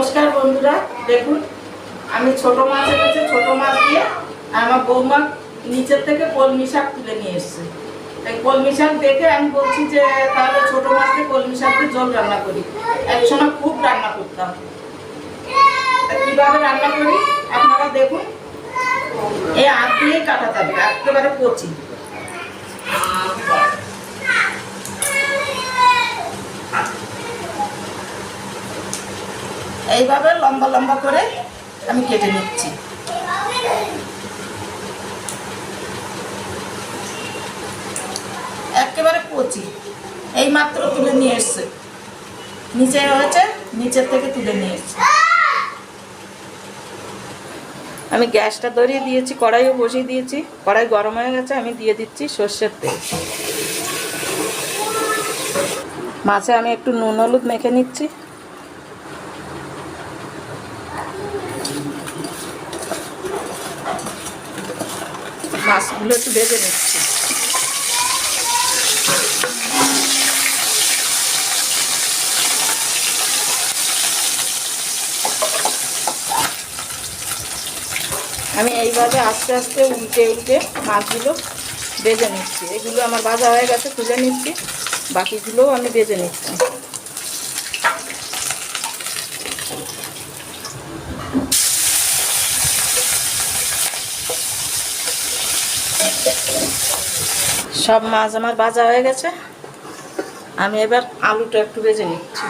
নমস্কার বন্ধুরা, দেখুন, আমি ছোট মাছ এনেছি, ছোট মাছ দিয়ে আমার বৌমা নিচের থেকে কলমি শাক তুলে নিয়ে এসছে। তাই কলমি শাক দেখে আমি বলছি যে, তাহলে ছোট মাছ দিয়ে কলমি শাক দিয়ে জল রান্না করি। এক একসময় খুব রান্না করতাম। কীভাবে রান্না করি? আপনারা দেখুন, এই হাত দিয়েই কাটা যাবে, একেবারে কচি। এইভাবে লম্বা লম্বা করে আমি কেটে নিচ্ছি। একেবারে কচি এই মাত্র তুলে নিয়ে এসছে। নিচে হয়েছে, নিচের থেকে তুলে নিয়ে এসছে। আমি গ্যাসটা ধরিয়ে দিয়েছি, কড়াইও বসিয়ে দিয়েছি। কড়াই গরম হয়ে গেছে, আমি দিয়ে দিচ্ছি সর্ষের তেল। মাছে আমি একটু নুন, হলুদ মেখে নিচ্ছি। মাছগুলো একটু ভেজে নিচ্ছি। আমি এইভাবে আস্তে আস্তে উল্টে উল্টে মাছগুলো ভেজে নিচ্ছি। এগুলো আমার ভাজা হয়ে গেছে, তুলে নিচ্ছি। বাকিগুলোও আমি ভেজে নিচ্ছি। সব মাছ আমার ভাজা হয়ে গেছে। আমি এবার আলুটা একটু ভেজে নিচ্ছি।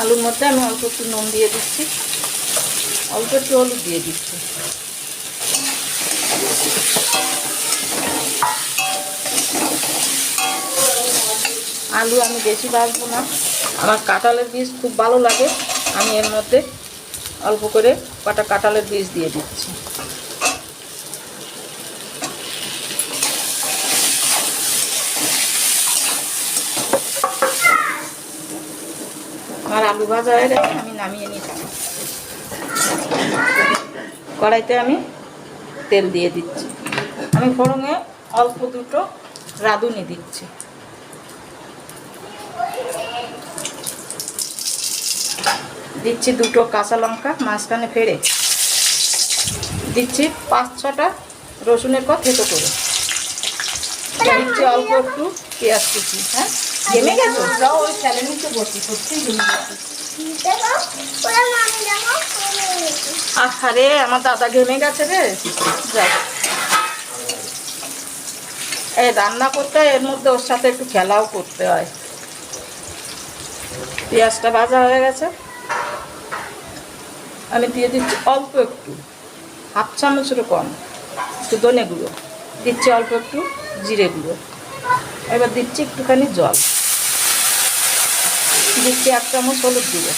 আলুর মধ্যে আমি অল্প একটু নুন দিয়ে দিচ্ছি। অল্প একটু হলুদ দিয়ে দিচ্ছি। আলু আমি বেশি ভাজবো না। আমার কাঁঠালের বীজ খুব ভালো লাগে। আমি এর মধ্যে অল্প করে কটা কাঁঠালের বীজ দিয়ে দিচ্ছি। আমার আলু ভাজা হয়ে গেছে, আমি নামিয়ে নিচ্ছি কড়াইতে আমি তেল দিয়ে দিচ্ছি। আমি ফোড়ঙে অল্প দুটো রাঁধুনি দিচ্ছি। দিচ্ছি দুটো কাঁচা লঙ্কা মাঝখানে ফেড়ে। দিচ্ছি পাঁচ ছটা রসুনের পর থেতো করে। দিচ্ছি অল্প একটু পেঁয়াজ কুচি হ্যাঁ? ঘেমে গেছো? ওই স্যালের বসি সত্যিই আরে আমার দাদা ঘেমে গেছে রে। এই রান্না করতে হয় এর মধ্যে ওর সাথে একটু খেলাও করতে হয়। পেঁয়াজটা ভাজা হয়ে গেছে। আমি দিয়ে দিচ্ছি অল্প একটু, হাফ চামচেরও কম, একটু ধনে গুঁড়ো। দিচ্ছি অল্প একটু জিরে গুঁড়ো। এবার দিচ্ছি একটুখানি জল। দিচ্ছি এক চামচ হলুদ গুঁড়ো।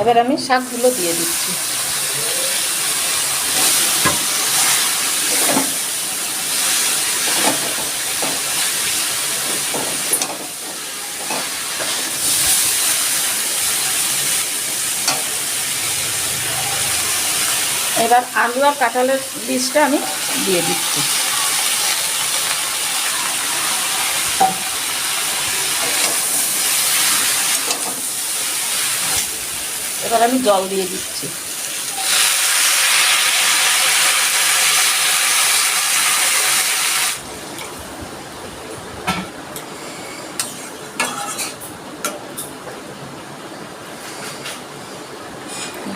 এবার আমি শাকগুলো দিয়ে দিচ্ছি। এবার আলু আর কাঁঠালের বীজটা আমি দিয়ে দিচ্ছি। এবার আমি জল দিয়ে দিচ্ছি।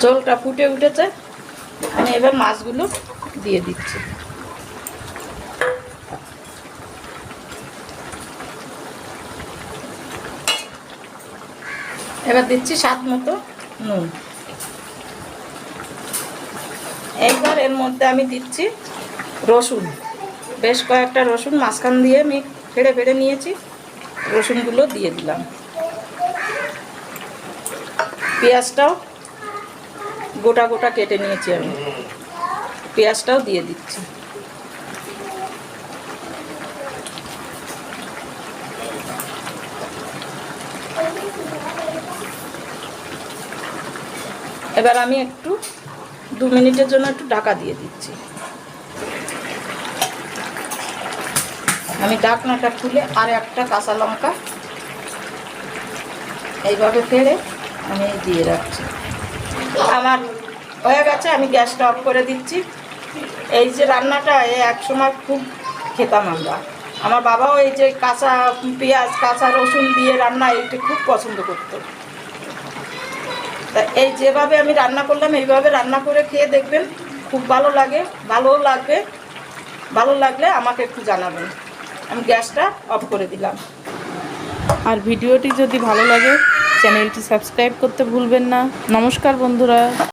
জলটা ফুটে উঠেছে। আমি এবার মাছগুলো দিয়ে দিচ্ছি। এবার দিচ্ছি স্বাদ মতো নুন। এইবার এর মধ্যে আমি দিচ্ছি রসুন। বেশ কয়েকটা রসুন মাঝখান দিয়ে আমি ফেড়ে ফেড়ে নিয়েছি, রসুনগুলো দিয়ে দিলাম। পেঁয়াজটাও গোটা গোটা কেটে নিয়েছি আমি। পেঁয়াজটাও দিয়ে দিচ্ছি। এবার আমি একটু, দু মিনিটের জন্য একটু ঢাকা দিয়ে দিচ্ছি। আমি ডাকনাটা খুলে আর একটা কাঁচা লঙ্কা এইভাবে ফেলে আমি দিয়ে রাখছি। আমার হয়ে গেছে, আমি গ্যাসটা অফ করে দিচ্ছি। এই যে রান্নাটা, এ একসময় খুব খেতাম আমরা। আমার বাবাও এই যে কাঁচা পেঁয়াজ, কাঁচা রসুন দিয়ে রান্না, এইটা খুব পছন্দ করতো। তা এই যেভাবে আমি রান্না করলাম, এইভাবে রান্না করে খেয়ে দেখবেন, খুব ভালো লাগে, ভালোও লাগবে, ভালো লাগলে আমাকে একটু জানাবেন। আমি গ্যাসটা অফ করে দিলাম। আর ভিডিওটি যদি ভালো লাগে চ্যানেলটি সাবস্ক্রাইব করতে ভুলবেন না। নমস্কার বন্ধুরা।